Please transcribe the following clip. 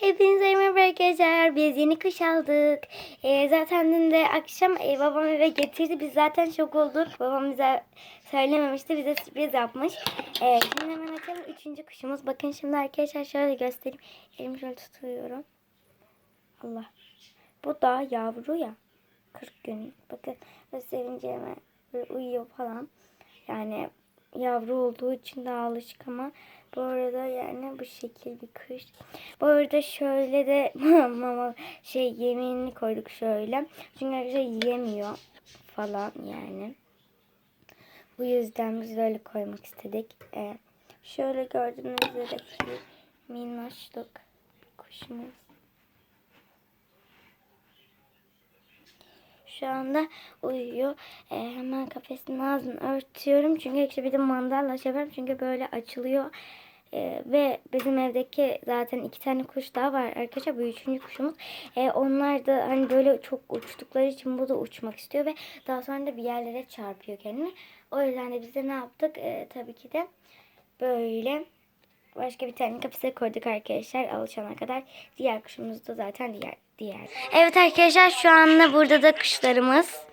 Hepinize merhaba arkadaşlar. Biz yeni kuş aldık. Ee, zaten dün de akşam e, babam eve getirdi. Biz zaten şok olduk. Babam bize söylememişti. Bize sürpriz yapmış. Ee, şimdi hemen açalım. Üçüncü kuşumuz. Bakın şimdi arkadaşlar şöyle göstereyim. Elimi şöyle tutuyorum. Allah. Bu da yavru ya. 40 gün. Bakın sevince uyuyor falan. Yani yavru olduğu için daha alışık ama bu arada yani bu şekil bir kuş. Bu arada şöyle de mama şey yemeğini koyduk şöyle. Çünkü arkadaşlar yiyemiyor falan yani. Bu yüzden biz böyle koymak istedik. Ee, şöyle gördüğünüz üzere minnoşluk kuşumuz. Şu anda uyuyor. Ee, hemen kafesinin ağzını örtüyorum. Çünkü işte bir de mandalla şey yapıyorum. Çünkü böyle açılıyor. Ee, ve bizim evdeki zaten iki tane kuş daha var arkadaşlar. Bu üçüncü kuşumuz. Ee, onlar da hani böyle çok uçtukları için bu da uçmak istiyor. Ve daha sonra da bir yerlere çarpıyor kendini. O yüzden de biz de ne yaptık? Ee, tabii ki de böyle başka bir tane kafese koyduk arkadaşlar alışana kadar. Diğer kuşumuz da zaten diğer diğer. Evet arkadaşlar şu anda burada da kuşlarımız.